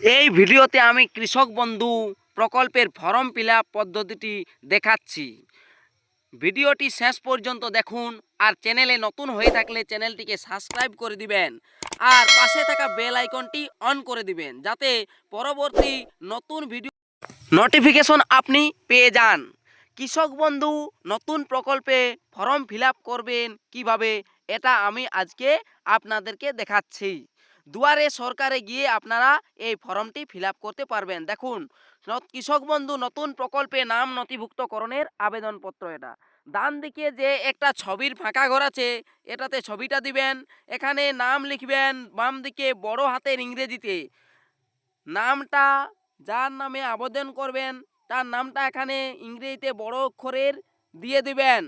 এই ভিডিওতে আমি কৃষক বন্ধু প্রকল্পের ফর্ম ফিল পদ্ধতিটি দেখাচ্ছি। ভিডিওটি শেষ পর্যন্ত দেখুন আর চ্যানেলে নতুন হয়ে থাকলে চ্যানেলটিকে সাবস্ক্রাইব করে দিবেন আর পাশে থাকা বেল আইকনটি অন করে দিবেন যাতে পরবর্তী নতুন ভিডিও নোটিফিকেশন আপনি পেয়ে যান। কৃষক বন্ধু, নতুন প্রকল্পে ফর্ম ফিল করবেন কীভাবে? এটা আমি আজকে আপনাদেরকে দেখাচ্ছি। দুয়ারে সরকারে গিয়ে আপনারা এই ফর্মটি ফিল করতে পারবেন। দেখুন কৃষক বন্ধু, নতুন প্রকল্পে নাম নথিভুক্তকরণের আবেদনপত্র এটা। ডান দিকে যে একটা ছবির ফাঁকা ঘর আছে, এটাতে ছবিটা দিবেন, এখানে নাম লিখবেন, বাম দিকে বড় হাতের ইংরেজিতে। নামটা, যার নামে আবেদন করবেন, তার নামটা এখানে ইংরেজিতে বড় অক্ষরের দিয়ে দিবেন।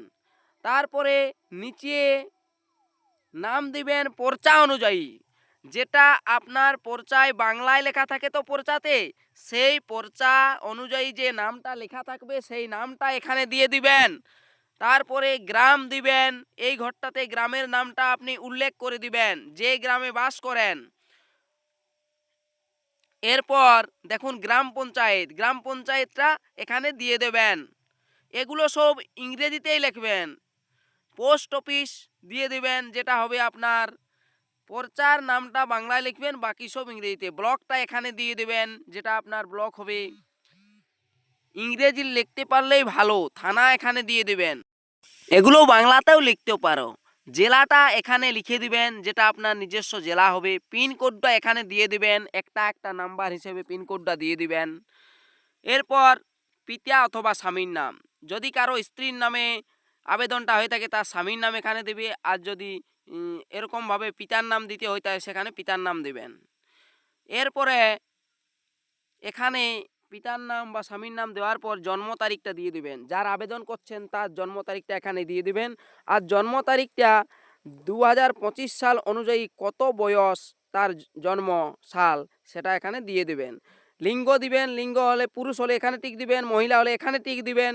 তারপরে নিচে নাম দিবেন, পর্চা অনুযায়ী। যেটা আপনার পর্চায় বাংলায় লেখা থাকে তো পর্চাতে, সেই পর্চা অনুযায়ী যে নামটা লেখা থাকবে, সেই নামটা এখানে দিয়ে দিবেন। তারপরে গ্রাম দিবেন, এই ঘরটাতে গ্রামের নামটা আপনি উল্লেখ করে দিবেন, যে গ্রামে বাস করেন। এরপর দেখুন গ্রাম পঞ্চায়েত, গ্রাম পঞ্চায়েতটা এখানে দিয়ে দেবেন। এগুলো সব ইংরেজিতেই লিখবেন। পোস্ট অফিস দিয়ে দিবেন, যেটা হবে আপনার পর্চার নামটা বাংলায় লিখবেন, বাকি সব ইংরেজিতে। ব্লকটা এখানে দিয়ে দেবেন, যেটা আপনার ব্লক হবে। ইংরেজি লিখতে পারলেই ভালো, থানা এখানে দিয়ে দেবেন। এগুলো বাংলাতেও লিখতে পারো। জেলাটা এখানে লিখে দিবেন, যেটা আপনার নিজস্ব জেলা হবে। পিনকোডটা এখানে দিয়ে দিবেন, একটা একটা নাম্বার হিসেবে পিনকোডটা দিয়ে দিবেন। এরপর পিতা অথবা স্বামীর নাম। যদি কারও স্ত্রীর নামে আবেদনটা হয়ে থাকে, তার স্বামীর নাম এখানে দেবে। আর যদি এরকমভাবে পিতার নাম দিতে হয় সেখানে পিতার নাম দেবেন। এরপরে এখানে পিতার নাম বা স্বামীর নাম দেওয়ার পর জন্ম তারিখটা দিয়ে দিবেন। যার আবেদন করছেন, তার জন্ম তারিখটা এখানে দিয়ে দিবেন। আর জন্ম তারিখটা দু হাজার পঁচিশ সাল অনুযায়ী কত বয়স তার জন্ম সাল, সেটা এখানে দিয়ে দিবেন। লিঙ্গ দিবেন, লিঙ্গ হলে পুরুষ হলে এখানে টিক দিবেন, মহিলা হলে এখানে টিক দিবেন।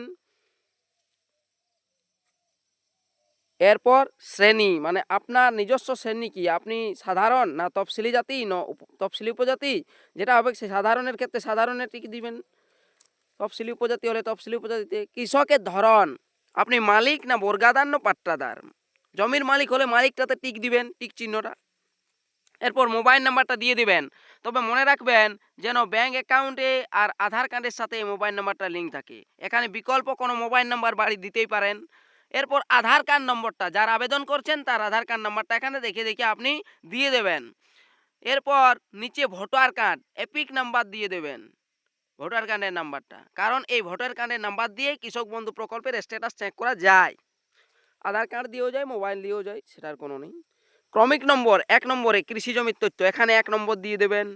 এরপর শ্রেণি মানে আপনার নিজস্ব শ্রেণি কি? আপনি সাধারণ না তফসিলি জাতি, না তফসিলি উপজাতি? যেটা হবে সে সাধারণের ক্ষেত্রে সাধারণের টিক দিবেন। তফসিলি উপজাতি হলে তফসিলি উপজাতিতে কৃষকের ধরন, আপনি মালিক না বর্গাদার না পাট্টাদার? জমির মালিক হলে মালিকটাতে টিক দিবেন, টিক চিহ্নটা। এরপর মোবাইল নাম্বারটা দিয়ে দিবেন। তবে মনে রাখবেন যেন ব্যাঙ্ক অ্যাকাউন্টে আর আধার কার্ডের সাথে মোবাইল নাম্বারটা লিঙ্ক থাকে। এখানে বিকল্প কোনো মোবাইল নাম্বার বাড়ি দিতেই পারেন। এরপর আধার কার্ড নম্বরটা, যার আবেদন করছেন তার আধার কার্ড নাম্বারটা এখানে দেখে দেখে আপনি দিয়ে দেবেন। এরপর নিচে ভোটার কার্ড, এপিক নাম্বার দিয়ে দেবেন, ভোটার কার্ডের নাম্বারটা। কারণ এই ভোটার কার্ডের নাম্বার দিয়ে কৃষক বন্ধু প্রকল্পের স্ট্যাটাস চেক করা যায়। আধার কার্ড দিয়েও যায় মোবাইল দিয়েও যায়, সেটার কোনো নেই। ক্রমিক নম্বর, এক নম্বরে কৃষি জমির তথ্য, এখানে এক নম্বর দিয়ে দেবেন।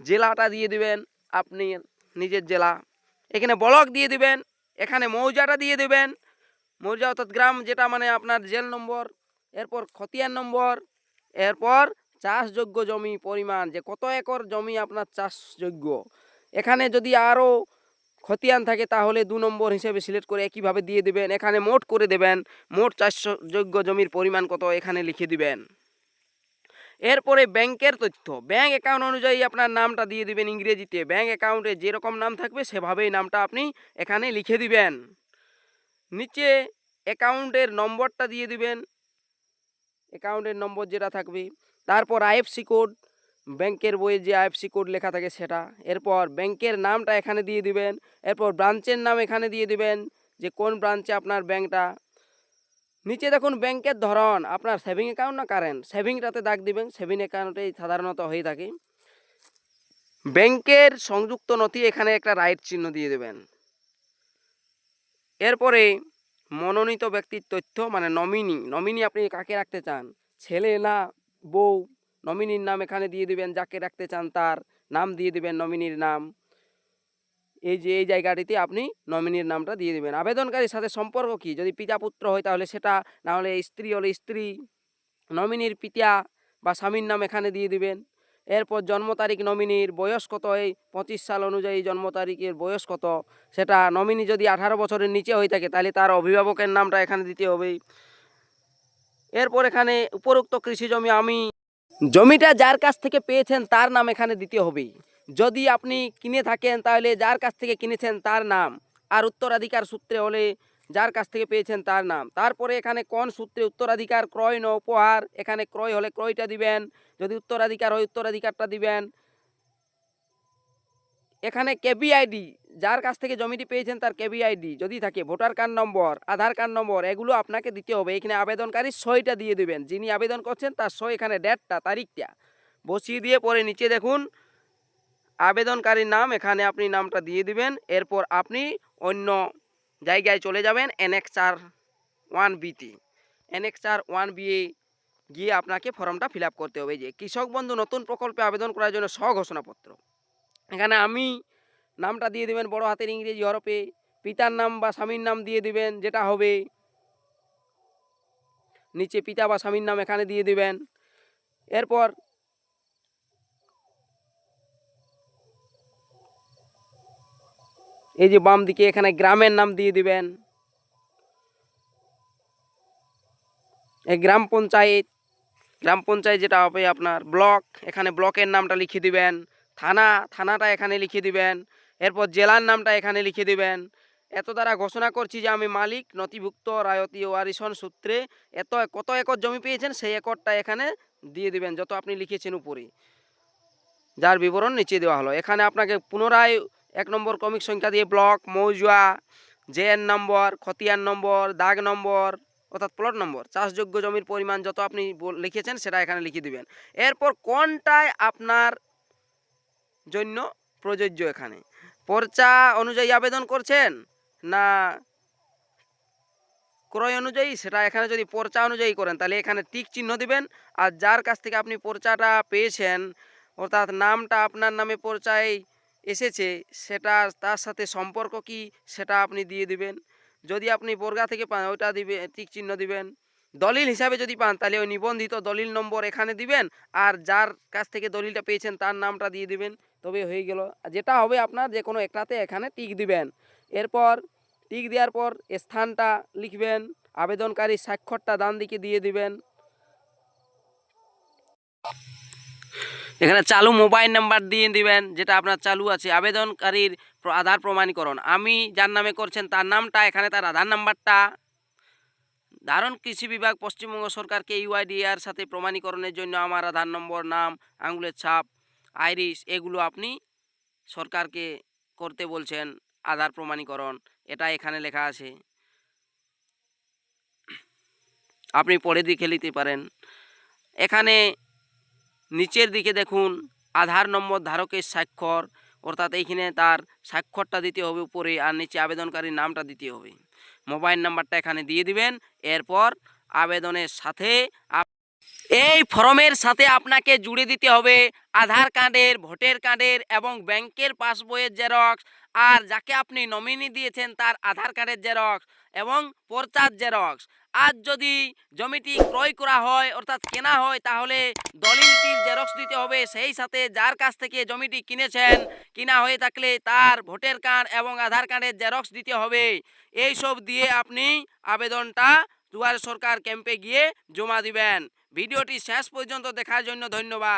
জেলাটা দিয়ে দিবেন, আপনি নিজের জেলা। এখানে ব্লক দিয়ে দিবেন, এখানে মৌজাটা দিয়ে দেবেন মৌজা অর্থাৎ গ্রাম যেটা মানে আপনার জেল নম্বর, এরপর খতিয়ান নম্বর, এরপর চাষযোগ্য জমি পরিমাণ, যে কত একর জমি আপনার চাষযোগ্য। এখানে যদি আরও খতিয়ান থাকে, তাহলে দু নম্বর হিসেবে সিলেক্ট করে একইভাবে দিয়ে দেবেন। এখানে মোট করে দেবেন, মোট চাষযোগ্য জমির পরিমাণ কত এখানে লিখে দিবেন। এরপরে ব্যাংকের তথ্য, ব্যাংক অ্যাকাউন্ট অনুযায়ী আপনার নামটা দিয়ে দিবেন ইংরেজিতে। ব্যাংক অ্যাকাউন্টে যেরকম নাম থাকবে, সেভাবেই নামটা আপনি এখানে লিখে দিবেন। নিচে অ্যাকাউন্টের নম্বরটা দিয়ে দিবেন। অ্যাকাউন্টের নম্বর যেটা থাকবে, তারপর আইএফসি কোড, ব্যাংকের বইয়ে যে আইএফসি কোড লেখা থাকে সেটা। এরপর ব্যাংকের নামটা এখানে দিয়ে দিবেন, এরপর ব্রাঞ্চের নাম এখানে দিয়ে দিবেন, যে কোন ব্রাঞ্চে আপনার ব্যাংকটা। নিচে দেখুন ব্যাংকের ধরন, আপনার সেভিং অ্যাকাউন্ট না কারেন্ট? সেভিংটাতে দাগ দিবেন, সেভিং অ্যাকাউন্টেই সাধারণত হয়ে থাকে। ব্যাংকের সংযুক্ত নথি এখানে একটা রাইট চিহ্ন দিয়ে দেবেন। এরপরে মনোনীত ব্যক্তির তথ্য মানে নমিনি নমিনি আপনি কাকে রাখতে চান? ছেলে না বউ? নমিনির নাম এখানে দিয়ে দিবেন, যাকে রাখতে চান তার নাম দিয়ে দিবেন নমিনির নাম। এই যে, এই জায়গাটিতে আপনি নমিনির নামটা দিয়ে দিবেন। আবেদনকারীর সাথে সম্পর্ক কি? যদি পিতা পুত্র হয় তাহলে সেটা, না হলে স্ত্রী হলে স্ত্রী। নমিনির পিতা বা স্বামীর নাম এখানে দিয়ে দিবেন। এরপর জন্ম তারিখ নমিনির বয়স কত? এই পঁচিশ সাল অনুযায়ী জন্ম তারিখের বয়স কত? সেটা নমিনি যদি আঠারো বছরের নিচে হয়ে থাকে, তাহলে তার অভিভাবকের নামটা এখানে দিতে হবে। এরপর এখানে উপরোক্ত কৃষি জমি আমি জমিটা যার কাছ থেকে পেয়েছেন তার নাম এখানে দিতে হবে। যদি আপনি কিনে থাকেন, তাহলে যার কাছ থেকে কিনেছেন তার নাম। আর উত্তরাধিকার সূত্রে হলে যার কাছ থেকে পেয়েছেন তার নাম। তারপরে এখানে কোন সূত্রে উত্তরাধিকার ক্রয় ন উপহার? এখানে ক্রয় হলে ক্রয়টা দিবেন। যদি উত্তরাধিকার হয় উত্তরাধিকারটা দিবেন। এখানে কেবি আইডি যার কাছ থেকে জমিটি পেয়েছেন তার কেবি আইডি যদি থাকে, ভোটার কার্ড নম্বর, আধার কার্ড নম্বর, এগুলো আপনাকে দিতে হবে। এখানে আবেদনকারী সইটা দিয়ে দেবেন। যিনি আবেদন করছেন তার সই এখানে ডেটটা, তারিখটা। বসিয়ে দিয়ে পরে নিচে দেখুন, আবেদনকারীর নাম, এখানে আপনি নামটা দিয়ে দিবেন। এরপর আপনি অন্য জায়গায় চলে যাবেন এনএক্স আর ওয়ান বিতে এনএক্স আর ওয়ান বি গিয়ে আপনাকে ফর্মটা ফিল করতে হবে। যে কৃষক বন্ধু নতুন প্রকল্পে আবেদন করার জন্য স্বঘোষণাপত্র। এখানে আমি নামটা দিয়ে দেবেন, বড় হাতের ইংরেজি হরফে। পিতার নাম বা স্বামীর নাম দিয়ে দিবেন, যেটা হবে। নিচে পিতা বা স্বামীর নাম এখানে দিয়ে দিবেন। এরপর এই যে বাম দিকে এখানে গ্রামের নাম দিয়ে দিবেন। এই গ্রাম পঞ্চায়েত গ্রাম পঞ্চায়েত যেটা হবে আপনার ব্লক, এখানে ব্লকের নামটা লিখে দিবেন। থানা, থানাটা এখানে লিখে দিবেন। এরপর জেলার নামটা এখানে লিখে দিবেন। এত দ্বারা ঘোষণা করছি যে আমি মালিক, নথিভুক্ত, রায়তি ওয়ারিশন সূত্রে এত কত একর জমি পেয়েছেন সেই একরটা এখানে দিয়ে দিবেন, যত আপনি লিখেছেন উপরে। যার বিবরণ নিচে দেওয়া হলো। এখানে আপনাকে পুনরায় এক নম্বর ক্রমিক সংখ্যা দিয়ে ব্লক মৌজা জেএন নম্বর, খতিয়ান নম্বর, দাগ নম্বর, অর্থাৎ প্লট নম্বর। চাষযোগ্য জমির পরিমাণ যত আপনি লিখেছেন সেটা এখানে লিখে দিবেন। এরপর কোনটায় আপনার জন্য প্রযোজ্য এখানে? পর্চা অনুযায়ী আবেদন করছেন না ক্রয় অনুযায়ী? সেটা এখানে যদি পর্চা অনুযায়ী করেন, তাহলে এখানে টিক চিহ্ন দিবেন। আর যার কাছ থেকে আপনি পর্চাটা পেয়েছেন, অর্থাৎ নামটা আপনার নামে পর্চায় এসেছে, সেটা তার সাথে সম্পর্ক কি সেটা আপনি দিয়ে দিবেন। যদি আপনি বর্গা থেকে পান, ওইটা দিবে টিক চিহ্ন দিবেন। দলিল হিসাবে যদি পান, তাহলে ওই নিবন্ধিত দলিল নম্বর এখানে দিবেন আর যার কাছ থেকে দলিলটা পেয়েছেন তার নামটা দিয়ে দিবেন। তবে হয়ে গেল। যেটা হবে আপনার, যে কোনো একটাতে এখানে টিক দিবেন। এরপর টিক দেওয়ার পর স্থানটা লিখবেন আবেদনকারী স্বাক্ষরটা ডান দিকে দিয়ে দিবেন। এখানে চালু মোবাইল নাম্বার দিয়ে দিবেন, যেটা আপনার চালু আছে, আবেদনকারীর আধার প্রমাণীকরণ। আমি যার নামে করছেন, তার নামটা, এখানে তার আধার নাম্বারটা। ধারণ কৃষি বিভাগ, পশ্চিমবঙ্গ সরকারকে ইউআইডিআর সাথে প্রমাণীকরণের জন্য আমার আধার নম্বর, নাম, আঙুলের ছাপ, আইরিশ, এগুলো আপনি সরকারকে করতে বলছেন, আধার প্রমাণীকরণ। এটা এখানে লেখা আছে। আপনি পরে দেখে নিতে পারেন। এখানে নিচের দিকে দেখুন, আধার নম্বর ধারকের স্বাক্ষর, অর্থাৎ এইখানে তার স্বাক্ষরটা দিতে হবে উপরে আর নিচে আবেদনকারীর নামটা দিতে হবে। মোবাইল নাম্বারটা এখানে দিয়ে দিবেন, এরপর আবেদনের সাথে এই ফর্মের সাথে আপনাকে জুড়ে দিতে হবে আধার কার্ডের, ভোটার কার্ডের এবং ব্যাংকের পাসবইয়ের জেরক্স আর যাকে আপনি নমিনি দিয়েছেন তার আধার কার্ডের জেরক্স এবং পর্চার জেরক্স। আর যদি জমিটি ক্রয় করা হয়, অর্থাৎ কেনা হয়, তাহলে জেরক্স দিতে হবে। সেই সাথে যার কাছ থেকে জমিটি কিনেছেন, কিনা হয়ে থাকলে তার ভোটের কার্ড এবং আধার কার্ডের জেরক্স দিতে হবে। এই সব দিয়ে আপনি আবেদনটা দুয়ার সরকার ক্যাম্পে গিয়ে জমা দিবেন। ভিডিওটি শেষ পর্যন্ত দেখার জন্য ধন্যবাদ।